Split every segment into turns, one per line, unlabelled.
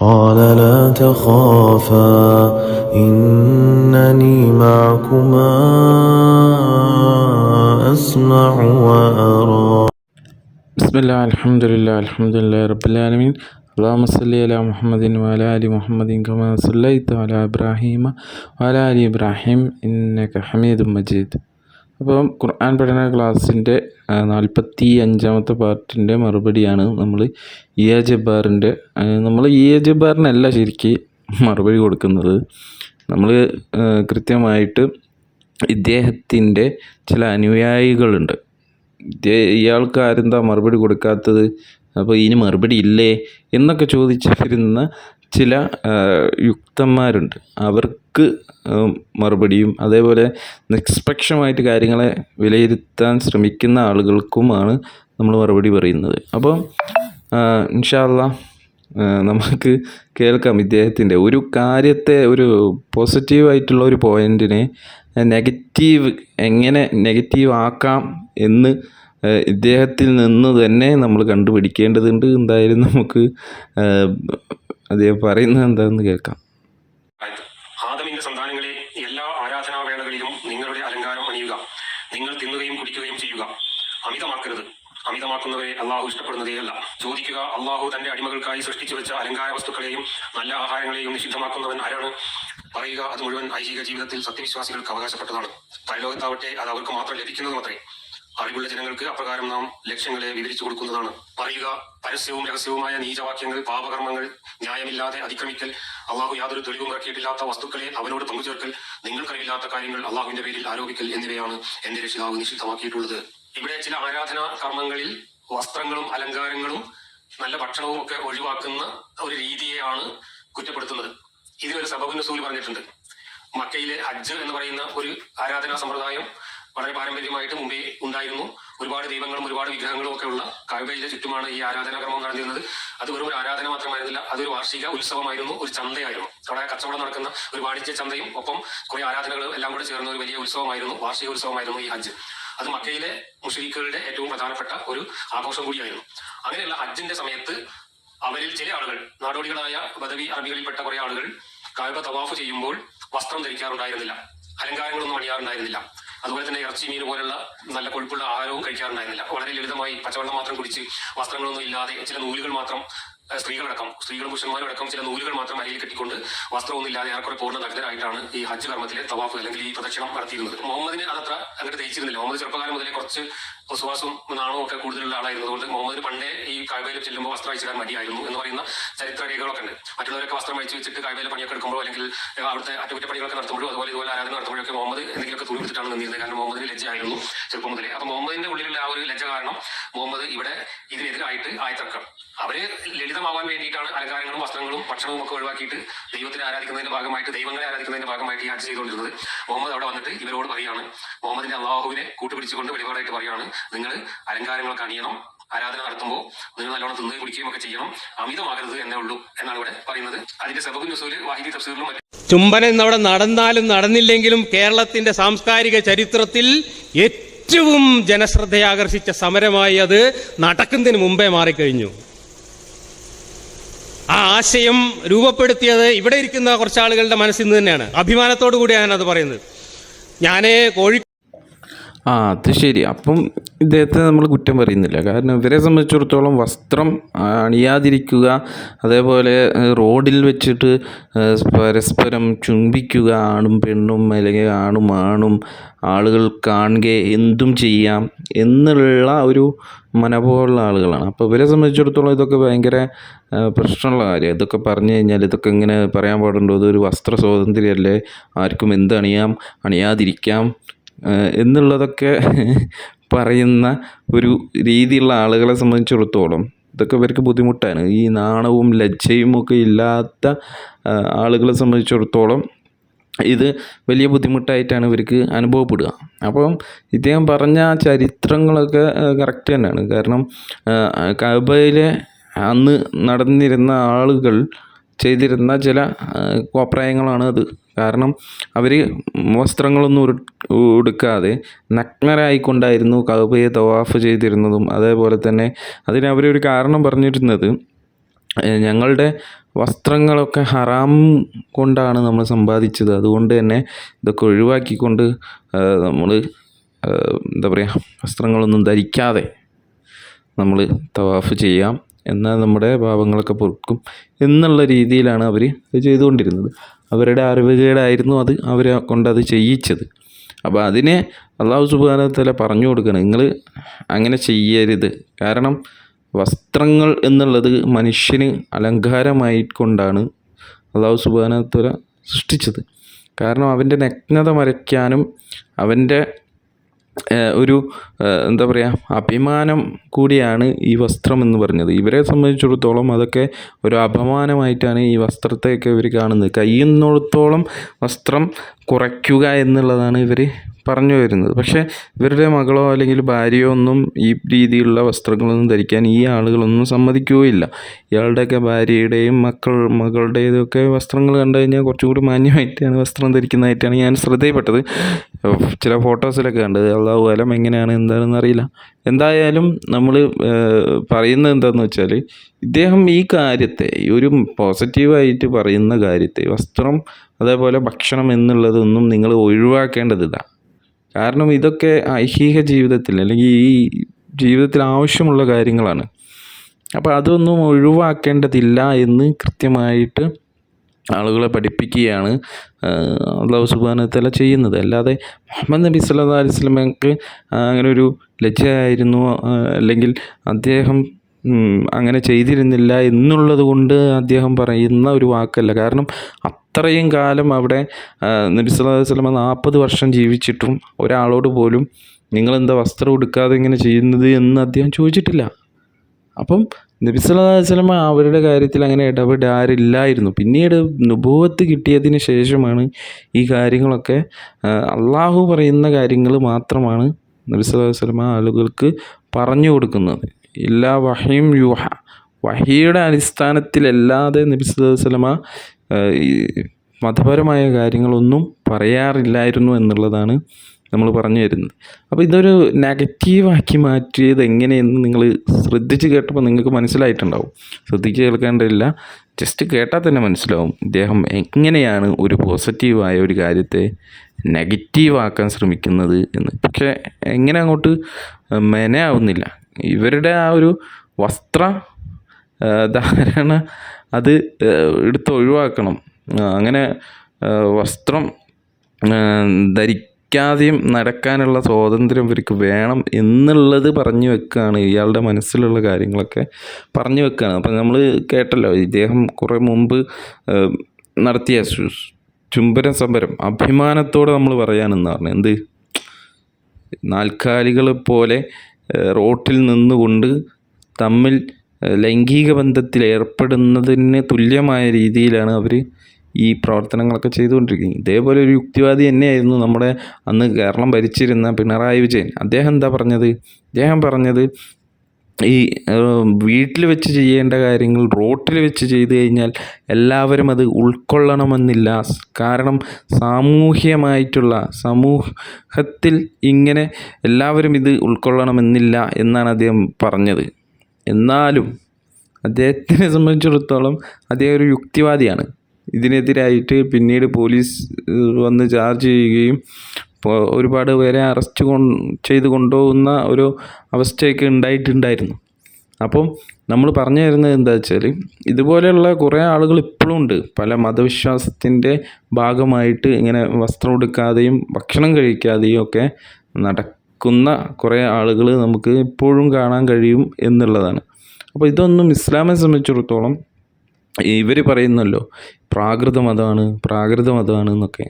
قال لا تخافا إنني معكما أسمع وأرى.
بسم الله الحمد لله الحمد لله رب العالمين. اللهم صل على محمد وعلى آل محمد كما صليت على إبراهيم وعلى آل إبراهيم إنك حميد مجيد. അപ്പം ഖുർആൻ പഠന ക്ലാസ്സിന്റെ നാൽപ്പത്തി അഞ്ചാമത്തെ പാർട്ടിന്റെ മറുപടിയാണ് നമ്മൾ ഇ എ ജബ്ബാറിന്റെ നമ്മൾ ഇ എ ജബ്ബാറിനല്ല ശരിക്ക് മറുപടി കൊടുക്കുന്നത്. നമ്മൾ കൃത്യമായിട്ട് ഇദ്ദേഹത്തിന്റെ ചില അനുയായികളുണ്ട്. ഇയാൾക്ക് ആരെന്താ മറുപടി കൊടുക്കാത്തത്? അപ്പോൾ ഇതിന് മറുപടി ഇല്ലേ? എന്നൊക്കെ ചോദിച്ച് വരുന്ന ചില യുക്തന്മാരുണ്ട്. അവർക്ക് മറുപടിയും അതേപോലെ നിഷ്പക്ഷമായിട്ട് കാര്യങ്ങളെ വിലയിരുത്താൻ ശ്രമിക്കുന്ന ആളുകൾക്കുമാണ് നമ്മൾ മറുപടി പറയുന്നത്. അപ്പോൾ ഇൻഷാല്ല നമുക്ക് കേൾക്കാം ഇദ്ദേഹത്തിന്റെ ഒരു കാര്യത്തെ ഒരു പോസിറ്റീവായിട്ടുള്ള ഒരു പോയിന്റിനെ നെഗറ്റീവ് എങ്ങനെ നെഗറ്റീവ് ആക്കാം എന്ന് ഇദ്ദേഹത്തിൽ നിന്ന് തന്നെ നമ്മൾ കണ്ടുപിടിക്കേണ്ടതുണ്ട്. എന്തായാലും നമുക്ക് അദ്ദേഹം പറയുന്നത് എന്താണെന്ന് കേൾക്കാം.
ആദമിന്റെ സന്താനങ്ങളെ എല്ലാ ആരാധനാവേളകളിലും നിങ്ങളുടെ അലങ്കാരം അണിയുക. നിങ്ങൾ തിന്നുകയും കുടിക്കുകയും ചെയ്യുക. അമിതമാക്കരുത്. അമിതമാക്കുന്നവരെ അള്ളാഹു ഇഷ്ടപ്പെടുന്നതേയല്ല ചോദിക്കുക അള്ളാഹു തന്റെ അടിമകൾക്കായി സൃഷ്ടിച്ചു വെച്ച അലങ്കാര വസ്തുക്കളെയും നല്ല ആഹാരങ്ങളെയും നിഷിദ്ധമാക്കുന്നവൻ ആരാണ്? പറയുക അത് മുഴുവൻ ഐഹിക ജീവിതത്തിൽ സത്യവിശ്വാസികൾക്ക് അവകാശപ്പെട്ടതാണ്. പരലോകത്താവട്ടെ അത് അവർക്ക് മാത്രം ലഭിക്കുന്നത് അത്രേ അറിവുള്ള ജനങ്ങൾക്ക് അപ്രകാരം നാം ലക്ഷ്യങ്ങളെ വിവരിച്ചു കൊടുക്കുന്നതാണ്. പറയുക പരസ്യവും രഹസ്യവുമായ നീചവാക്യങ്ങൾ പാപകർമ്മങ്ങൾ ന്യായമില്ലാതെ അതിക്രമിക്കൽ അള്ളാഹു യാതൊരു തെളിവും ഇറക്കിയിട്ടില്ലാത്ത വസ്തുക്കളെ അവനോട് പങ്കുചേർക്കൽ നിങ്ങൾക്കറിയില്ലാത്ത കാര്യങ്ങൾ അള്ളാഹുവിന്റെ പേരിൽ ആരോപിക്കൽ എന്നിവയാണ് എന്റെ രക്ഷിതാവ് നിഷിദ്ധമാക്കിയിട്ടുള്ളത്. ഇവിടെ ചില ആരാധനാ കർമ്മങ്ങളിൽ വസ്ത്രങ്ങളും അലങ്കാരങ്ങളും നല്ല ഭക്ഷണവും ഒക്കെ ഒഴിവാക്കുന്ന ഒരു രീതിയെയാണ് കുറ്റപ്പെടുത്തുന്നത്. ഇതിനൊരു സബബിന് സൂൽ പറഞ്ഞിട്ടുണ്ട്. മക്കയിലെ ഹജ്ജ് എന്ന് പറയുന്ന ഒരു ആരാധനാ സമ്പ്രദായം വളരെ പാരമ്പര്യമായിട്ട് മുമ്പേ ഉണ്ടായിരുന്നു. ഒരുപാട് ദൈവങ്ങളും ഒരുപാട് വിഗ്രഹങ്ങളും ഒക്കെ ഉള്ള കാവ്യയിലെ ചുറ്റുമാണ് ഈ ആരാധനാക്രമം നടന്നിരുന്നത്. അത് വെറും ഒരു ആരാധന മാത്രമായിരുന്നില്ല അതൊരു വാർഷിക ഉത്സവമായിരുന്നു ഒരു ചന്തയായിരുന്നു. അവിടെ കച്ചവടം നടക്കുന്ന ഒരു വാണിജ്യ ചന്തയും ഒപ്പം കുറെ ആരാധനകളും എല്ലാം കൂടെ ചേർന്ന ഒരു വലിയ ഉത്സവമായിരുന്നു വാർഷിക ഉത്സവമായിരുന്നു ഈ ഹജ്ജ്. അത് മക്കയിലെ മുസ്ലിഖുകളുടെ ഏറ്റവും പ്രധാനപ്പെട്ട ഒരു ആഘോഷം കൂടിയായിരുന്നു. അങ്ങനെയുള്ള ഹജ്ജിന്റെ സമയത്ത് അവരിൽ ചില ആളുകൾ നാടോടികളായ ബദവി അറബികളിൽപ്പെട്ട കുറെ ആളുകൾ കാവ്യ തവാഫ് ചെയ്യുമ്പോൾ വസ്ത്രം ധരിക്കാറുണ്ടായിരുന്നില്ല. അലങ്കാരങ്ങളൊന്നും അണിയാറുണ്ടായിരുന്നില്ല. അതുപോലെ തന്നെ ഇറച്ചി മീൻ പോലുള്ള നല്ല കൊഴുപ്പുള്ള ആഹാരവും കഴിക്കാറുണ്ടായിരുന്നില്ല. വളരെ ലളിതമായി പച്ചവെള്ളം മാത്രം കുടിച്ച് വസ്ത്രങ്ങളൊന്നും ഇല്ലാതെ ചില നൂലുകൾ മാത്രം സ്ത്രീകളടക്കം സ്ത്രീകളും പുരുഷന്മാരും അടക്കം ചില നൂലുകൾ മാത്രം അരയിൽ കെട്ടിക്കൊണ്ട് വസ്ത്രമൊന്നും ഇല്ലാതെ ഏറെക്കുറെ പൂർണ നഗ്നരായിട്ടാണ് ഈ ഹജ്ജ് കർമ്മത്തിലെ തവാഫ് അല്ലെങ്കിൽ ഈ പ്രദക്ഷിണം നടത്തിയിരുന്നത്. മുഹമ്മദിന് അതത്ര അങ്ങനെ തയ്ച്ചിരുന്നില്ല മുഹമ്മദ് ചെറുപ്പകാലം മുതലേ കുറച്ച് വിശ്വാസവും നാണവും ഒക്കെ കൂടുതലുള്ള ആളായിരുന്നതുകൊണ്ട് മുഹമ്മദിന് പണ്ടേ ഈ കാഴ്വയിൽ ചെല്ലുമ്പോൾ വസ്ത്രം അയച്ചിടാൻ മടിയായിരുന്നു എന്ന് പറയുന്ന ചരിത്ര രേഖകളൊക്കെ ഉണ്ട്. മറ്റുള്ളവരൊക്കെ വസ്ത്രം അയച്ചു വെച്ചിട്ട് കാഴ്വയിൽ പണിയൊക്കെ എടുക്കുമ്പോൾ അല്ലെങ്കിൽ അവിടുത്തെ അറ്റകുറ്റപ്പണികളൊക്കെ നടത്തുമ്പോഴും അതുപോലെ ഇതുപോലെ ആരാധന നടത്തുമ്പോഴൊക്കെ മുഹമ്മദ് തുണി നിന്നിരുന്നത് കാരണം മുഹമ്മദിന് ലജ്ജയായിരുന്നു ചെറുപ്പം മുതലേ. അപ്പൊ മുഹമ്മദിന്റെ ഉള്ളിലുള്ള ആ ഒരു ലജ്ജ കാരണം മുഹമ്മദ് ഇവിടെ ഇതിനെതിരായിട്ട് ആയത്തർക്കം അവർ ലളിതമാവാൻ വേണ്ടിയിട്ടാണ് അലങ്കാരങ്ങളും വസ്ത്രങ്ങളും ഭക്ഷണവും ഒക്കെ ഒഴിവാക്കിയിട്ട് ദൈവത്തിനെ ആരാധിക്കുന്നതിന്റെ ഭാഗമായിട്ട് ദൈവങ്ങളെ ആരാധിക്കുന്നതിന്റെ ഭാഗമായിട്ട് ഈ ഹജ്ജ് ചെയ്തുകൊണ്ടിരുന്നത്. മുഹമ്മദ് അവിടെ വന്നിട്ട് ഇവരോട് പറയാണ് മുഹമ്മദിന്റെ അള്ളാഹുവിനെ കൂട്ടുപിടിച്ചുകൊണ്ട് വെളിപാടായിട്ട് പറയാണ് നിങ്ങൾ അലങ്കാരങ്ങളൊക്കെ അണിയണം ആരാധന നടത്തുമ്പോൾ നിങ്ങൾ നല്ലോണം തിന്നുകയും കുടിക്കുകയും ഒക്കെ ചെയ്യണം. അമിതമാകരുത് എന്നേ ഉള്ളൂ എന്നാണ് ഇവിടെ പറയുന്നത്. അതിന്റെ സബബ് നുസൂൽ വാഹിദി തഫ്സീറിലും
ചുംബനം ഇന്നവിടെ നടന്നാലും നടന്നില്ലെങ്കിലും കേരളത്തിന്റെ സാംസ്കാരിക ചരിത്രത്തിൽ ഏറ്റവും ജനശ്രദ്ധയാകർഷിച്ച സമരമായി അത് നടക്കുന്നതിന് മുമ്പേ മാറിക്കഴിഞ്ഞു. ആ ആശയം രൂപപ്പെടുത്തിയത് ഇവിടെ ഇരിക്കുന്ന കുറച്ച് ആളുകളുടെ മനസ്സിൽ നിന്ന് തന്നെയാണ്. അഭിമാനത്തോടു കൂടിയാണ് അത് പറയുന്നത്. ഞാൻ കോഴി
ആ അത് ശരി. അപ്പം ഇദ്ദേഹത്തെ നമ്മൾ കുറ്റം പറയുന്നില്ല. കാരണം ഇവരെ സംബന്ധിച്ചിടത്തോളം വസ്ത്രം അണിയാതിരിക്കുക അതേപോലെ റോഡിൽ വെച്ചിട്ട് പരസ്പരം ചുംബിക്കുക ആണും പെണ്ണും അല്ലെങ്കിൽ ആണും ആണും ആളുകൾ കാണുക എന്തും ചെയ്യാം എന്നുള്ള ഒരു മനോഭാവമുള്ള ആളുകളാണ്. അപ്പോൾ ഇവരെ സംബന്ധിച്ചിടത്തോളം ഇതൊക്കെ ഭയങ്കര പ്രശ്നമുള്ള കാര്യം. ഇതൊക്കെ പറഞ്ഞു കഴിഞ്ഞാൽ ഇതൊക്കെ ഇങ്ങനെ പറയാൻ പാടുണ്ടോ? ഇതൊരു വസ്ത്ര സ്വാതന്ത്ര്യമല്ലേ ആർക്കും എന്ത് അണിയാം? അണിയാതിരിക്കാം. എന്നുള്ളതൊക്കെ പറയുന്ന ഒരു രീതിയുള്ള ആളുകളെ സംബന്ധിച്ചിടത്തോളം ഇതൊക്കെ ഇവർക്ക് ബുദ്ധിമുട്ടാണ്. ഈ നാണവും ലജ്ജയും ഒക്കെ ഇല്ലാത്ത ആളുകളെ സംബന്ധിച്ചിടത്തോളം ഇത് വലിയ ബുദ്ധിമുട്ടായിട്ടാണ് ഇവർക്ക് അനുഭവപ്പെടുക. അപ്പം ഇദ്ദേഹം പറഞ്ഞ ആ ചരിത്രങ്ങളൊക്കെ കറക്റ്റ് തന്നെയാണ്. കാരണം കബയിലെ അന്ന് നടന്നിരുന്ന ആളുകൾ ചെയ്തിരുന്ന ചില കോപ്രായങ്ങളാണ് അത്. കാരണം അവർ വസ്ത്രങ്ങളൊന്നും ഉരു ഉടുക്കാതെ നഗ്നരായിക്കൊണ്ടായിരുന്നു കഅബയെ തവാഫ് ചെയ്തിരുന്നതും അതേപോലെ തന്നെ അതിന് അവരൊരു കാരണം പറഞ്ഞിരുന്നത് ഞങ്ങളുടെ വസ്ത്രങ്ങളൊക്കെ ഹറാം കൊണ്ടാണ് നമ്മൾ സമ്പാദിച്ചത്. അതുകൊണ്ട് തന്നെ ഇതൊക്കെ ഒഴിവാക്കിക്കൊണ്ട് നമ്മൾ എന്താ പറയുക വസ്ത്രങ്ങളൊന്നും ധരിക്കാതെ നമ്മൾ തവാഫ് ചെയ്യാം. എന്നാൽ നമ്മുടെ പാപങ്ങളൊക്കെ പൊറുക്കും എന്നുള്ള രീതിയിലാണ് അവർ ചെയ്തുകൊണ്ടിരുന്നത്. അവരുടെ അറിവുകേടായിരുന്നു അത് അവരെ കൊണ്ടത് ചെയ്യിച്ചത്. അപ്പോൾ അതിനെ അള്ളാഹു സുബാനത്തല പറഞ്ഞു കൊടുക്കണം. നിങ്ങൾ അങ്ങനെ ചെയ്യരുത്. കാരണം വസ്ത്രങ്ങൾ എന്നുള്ളത് മനുഷ്യന് അലങ്കാരമായിക്കൊണ്ടാണ് അള്ളാഹു സുബാനത്തല സൃഷ്ടിച്ചത്. കാരണം അവന്റെ നഗ്നത മറയ്ക്കാനും അവന്റെ ഒരു എന്താ പറയുക അഭിമാനം കൂടിയാണ് ഈ വസ്ത്രം എന്ന് പറഞ്ഞത്. ഇവരെ സംബന്ധിച്ചിടത്തോളം അതൊക്കെ ഒരു അപമാനമായിട്ടാണ് ഈ വസ്ത്രത്തെയൊക്കെ ഇവർ കാണുന്നത്. കഴിയുന്നിടത്തോളം വസ്ത്രം കുറയ്ക്കുക എന്നുള്ളതാണ് ഇവർ പറഞ്ഞു വരുന്നത്. പക്ഷേ ഇവരുടെ മകളോ അല്ലെങ്കിൽ ഭാര്യയോ ഒന്നും ഈ രീതിയിലുള്ള വസ്ത്രങ്ങളൊന്നും ധരിക്കാൻ ഈ ആളുകളൊന്നും സമ്മതിക്കുകയില്ല. ഇയാളുടെയൊക്കെ ഭാര്യയുടെയും മക്കൾ മകളുടേതും ഒക്കെ വസ്ത്രങ്ങൾ കണ്ടു കഴിഞ്ഞാൽ കുറച്ചുകൂടി മാന്യമായിട്ടാണ് വസ്ത്രം ധരിക്കുന്നതായിട്ടാണ് ഞാൻ ശ്രദ്ധയിൽപ്പെട്ടത്. ചില ഫോട്ടോസിലൊക്കെ കണ്ടത് അള്ളാഹു അലം എങ്ങനെയാണ്? എന്താണെന്ന് അറിയില്ല. എന്തായാലും നമ്മൾ പറയുന്നത് എന്താണെന്ന് വെച്ചാൽ ഇദ്ദേഹം ഈ കാര്യത്തെ ഒരു പോസിറ്റീവായിട്ട് പറയുന്ന കാര്യത്തെ വസ്ത്രം അതേപോലെ ഭക്ഷണം എന്നുള്ളതൊന്നും നിങ്ങൾ ഒഴിവാക്കേണ്ടതില്ല. കാരണം ഇതൊക്കെ ഐഹിക ജീവിതത്തിൽ അല്ലെങ്കിൽ ഈ ജീവിതത്തിൽ ആവശ്യമുള്ള കാര്യങ്ങളാണ്. അപ്പോൾ അതൊന്നും ഒഴിവാക്കേണ്ടതില്ല എന്ന് കൃത്യമായിട്ട് ആളുകളെ പഠിപ്പിക്കുകയാണ് അള്ളാഹു സുബാനത്തല ചെയ്യുന്നത്. അല്ലാതെ മുഹമ്മദ് നബി സല്ലാ അലൈഹി സ്വലമക്ക് അങ്ങനെ ഒരു ലജ്ജയായിരുന്നു അല്ലെങ്കിൽ അദ്ദേഹം അങ്ങനെ ചെയ്തിരുന്നില്ല എന്നുള്ളത് കൊണ്ട് അദ്ദേഹം പറയുന്ന ഒരു വാക്കല്ല. കാരണം അത്രയും കാലം അവിടെ നബി സല്ലല്ലാഹു നാൽപ്പത് വർഷം ജീവിച്ചിട്ടും ഒരാളോട് പോലും നിങ്ങളെന്താ വസ്ത്രം ഉടുക്കാതെ ഇങ്ങനെ ചെയ്യുന്നത് എന്ന് അദ്ദേഹം ചോദിച്ചിട്ടില്ല. അപ്പം നബി സല്ലല്ലാഹു അലൈഹി അവരുടെ കാര്യത്തിൽ അങ്ങനെ ഇടപെടാറില്ലായിരുന്നു. പിന്നീട് നുബുവത്ത് കിട്ടിയതിന് ശേഷമാണ് ഈ കാര്യങ്ങളൊക്കെ അള്ളാഹു പറയുന്ന കാര്യങ്ങൾ മാത്രമാണ് നബി സല്ലല്ലാഹു അലൈഹി ആളുകൾക്ക് പറഞ്ഞു കൊടുക്കുന്നത്. ഇല്ലാ വഹീം യൂഹ. വഹിയുടെ അടിസ്ഥാനത്തിലല്ലാതെ നബി മതപരമായ കാര്യങ്ങളൊന്നും പറയാറില്ലായിരുന്നു എന്നുള്ളതാണ് നമ്മൾ പറഞ്ഞു വരുന്നത്. അപ്പോൾ ഇതൊരു നെഗറ്റീവാക്കി മാറ്റിയത് എങ്ങനെയെന്ന് നിങ്ങൾ ശ്രദ്ധിച്ച് കേട്ടപ്പോൾ നിങ്ങൾക്ക് മനസ്സിലായിട്ടുണ്ടാവും. ശ്രദ്ധിച്ച് കേൾക്കേണ്ടതില്ല. ജസ്റ്റ് കേട്ടാൽ തന്നെ മനസ്സിലാവും ഇദ്ദേഹം എങ്ങനെയാണ് ഒരു പോസിറ്റീവായ ഒരു കാര്യത്തെ നെഗറ്റീവാക്കാൻ ശ്രമിക്കുന്നത് എന്ന്. പക്ഷേ എങ്ങനെ അങ്ങോട്ട് മെനയാവുന്നില്ല ഇവരുടെ ആ ഒരു വസ്ത്ര ധാരണ അത് എടുത്ത് ഒഴിവാക്കണം. അങ്ങനെ വസ്ത്രം ധരിക്കാതെയും നടക്കാനുള്ള സ്വാതന്ത്ര്യം ഇവർക്ക് വേണം എന്നുള്ളത് പറഞ്ഞു വെക്കുകയാണ് ഇയാളുടെ മനസ്സിലുള്ള കാര്യങ്ങളൊക്കെ പറഞ്ഞു വെക്കുകയാണ് അപ്പം നമ്മൾ കേട്ടല്ലോ ഇദ്ദേഹം കുറേ മുമ്പ് നടത്തിയ ചുംബന സമരം. അഭിമാനത്തോടെ നമ്മൾ പറയാനെന്ന് പറഞ്ഞു. എന്ത്? നാൽക്കാലികളെ പോലെ റോട്ടിൽ നിന്നുകൊണ്ട് തമ്മിൽ ലൈംഗിക ബന്ധത്തിൽ ഏർപ്പെടുന്നതിന് തുല്യമായ രീതിയിലാണ് അവർ ഈ പ്രവർത്തനങ്ങളൊക്കെ ചെയ്തുകൊണ്ടിരിക്കുന്നത്. ഇതേപോലെ ഒരു യുക്തിവാദി തന്നെയായിരുന്നു നമ്മുടെ അന്ന് കേരളം ഭരിച്ചിരുന്ന പിണറായി വിജയൻ. അദ്ദേഹം എന്താ പറഞ്ഞത്? അദ്ദേഹം പറഞ്ഞത് ഈ വീട്ടിൽ വെച്ച് ചെയ്യേണ്ട കാര്യങ്ങൾ റോട്ടിൽ വെച്ച് ചെയ്തു കഴിഞ്ഞാൽ എല്ലാവരും അത് ഉൾക്കൊള്ളണമെന്നില്ല. കാരണം സാമൂഹ്യമായിട്ടുള്ള സമൂഹത്തിൽ ഇങ്ങനെ എല്ലാവരും ഇത് ഉൾക്കൊള്ളണമെന്നില്ല എന്നാണ് അദ്ദേഹം പറഞ്ഞത്. എന്നാലും അദ്ദേഹത്തിനെ സംബന്ധിച്ചിടത്തോളം അദ്ദേഹം ഒരു യുക്തിവാദിയാണ്. ഇതിനെതിരായിട്ട് പിന്നീട് പോലീസ് വന്ന് ചാർജ് ചെയ്യുകയും ഇപ്പോൾ ഒരുപാട് പേരെ അറസ്റ്റ് ചെയ്ത് കൊണ്ടുപോകുന്ന ഒരു അവസ്ഥയൊക്കെ ഉണ്ടായിട്ടുണ്ടായിരുന്നു. അപ്പം നമ്മൾ പറഞ്ഞു തരുന്നത് എന്താ വെച്ചാൽ ഇതുപോലെയുള്ള കുറേ ആളുകൾ ഇപ്പോഴും ഉണ്ട്. പല മതവിശ്വാസത്തിന്റെ ഭാഗമായിട്ട് ഇങ്ങനെ വസ്ത്രം ഉടുക്കാതെയും ഭക്ഷണം കഴിക്കാതെയും ഒക്കെ നടക്കുന്ന കുറേ ആളുകൾ നമുക്ക് ഇപ്പോഴും കാണാൻ കഴിയും എന്നുള്ളതാണ്. അപ്പോൾ ഇതൊന്നും ഇസ്ലാമെ സംബന്ധിച്ചിടത്തോളം ഇവർ പറയുന്നല്ലോ പ്രാകൃത മതമാണ് പ്രാകൃത മതമാണ് എന്നൊക്കെ.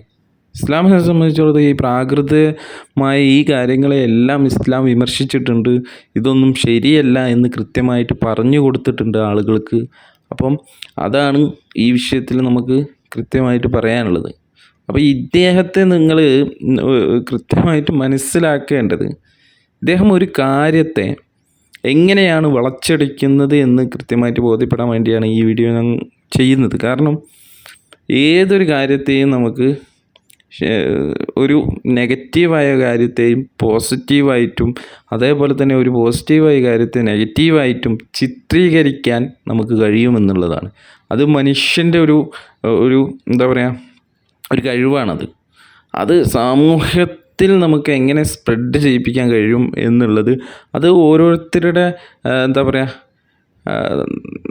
ഇസ്ലാമിനെ സംബന്ധിച്ചിടത്തോളം ഈ പ്രാകൃതമായ ഈ കാര്യങ്ങളെയെല്ലാം ഇസ്ലാം വിമർശിച്ചിട്ടുണ്ട്. ഇതൊന്നും ശരിയല്ല എന്ന് കൃത്യമായിട്ട് പറഞ്ഞു കൊടുത്തിട്ടുണ്ട് ആളുകൾക്ക്. അപ്പം അതാണ് ഈ വിഷയത്തിൽ നമുക്ക് കൃത്യമായിട്ട് പറയാനുള്ളത്. അപ്പോൾ ഇദ്ദേഹത്തെ നിങ്ങൾ കൃത്യമായിട്ട് മനസ്സിലാക്കേണ്ടത് ഇദ്ദേഹം ഒരു കാര്യത്തെ എങ്ങനെയാണ് വളച്ചടിക്കുന്നത് എന്ന് കൃത്യമായിട്ട് ബോധ്യപ്പെടാൻ വേണ്ടിയാണ് ഈ വീഡിയോ ഞാൻ ചെയ്യുന്നത്. കാരണം ഏതൊരു കാര്യത്തെയും നമുക്ക് ഒരു നെഗറ്റീവായ കാര്യത്തെയും പോസിറ്റീവായിട്ടും അതേപോലെ തന്നെ ഒരു പോസിറ്റീവായ കാര്യത്തെ നെഗറ്റീവായിട്ടും ചിത്രീകരിക്കാൻ നമുക്ക് കഴിയുമെന്നുള്ളതാണ്. അത് മനുഷ്യന്റെ ഒരു ഒരു എന്താ പറയുക ഒരു കഴിവാണത്. അത് സാമൂഹ്യത്തിൽ നമുക്ക് എങ്ങനെ സ്പ്രെഡ് ചെയ്യിപ്പിക്കാൻ കഴിയും എന്നുള്ളത് അത് ഓരോരുത്തരുടെ എന്താ പറയുക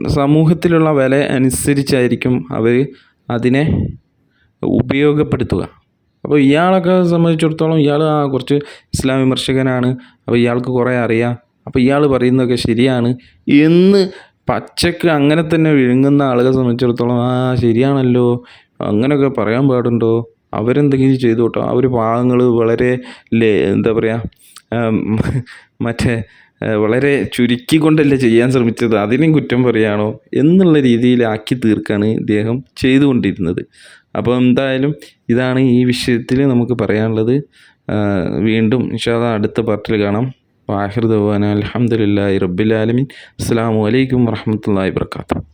സമൂഹത്തിലുള്ള വില അനുസരിച്ചായിരിക്കും അവർ അതിനെ ഉപയോഗപ്പെടുത്തുക. അപ്പോൾ ഇയാളൊക്കെ സംബന്ധിച്ചിടത്തോളം ഇയാൾ ആ കുറച്ച് ഇസ്ലാം വിമർശകനാണ്. അപ്പോൾ ഇയാൾക്ക് കുറേ അറിയാം. അപ്പോൾ ഇയാൾ പറയുന്നതൊക്കെ ശരിയാണ്. എന്ന് പച്ചക്ക് അങ്ങനെ തന്നെ വിഴുങ്ങുന്ന ആളുകളെ സംബന്ധിച്ചിടത്തോളം ആ ശരിയാണല്ലോ. അങ്ങനെയൊക്കെ പറയാൻ പാടുണ്ടോ? അവരെന്തെങ്കിലും ചെയ്തു കേട്ടോ. അവർ പാവങ്ങൾ വളരെ ലേ എന്താ പറയുക മറ്റേ വളരെ ചുരുക്കിക്കൊണ്ടല്ലേ ചെയ്യാൻ ശ്രമിച്ചത്? അതിനും കുറ്റം പറയുകയാണോ എന്നുള്ള രീതിയിലാക്കി തീർക്കാണ് ഇദ്ദേഹം ചെയ്തുകൊണ്ടിരുന്നത്. അപ്പോൾ എന്തായാലും ഇതാണ് ഈ വിഷയത്തിൽ നമുക്ക് പറയാനുള്ളത്. വീണ്ടും ഇൻഷാല്ല അടുത്ത പാർട്ടിൽ കാണാം. വാഹിർ ദവാന അലഹമുല്ലാ റബ്ബിലാലമീൻ അസ്സാം വലൈക്കും വർഹമത്തല്ലാ വാത്തു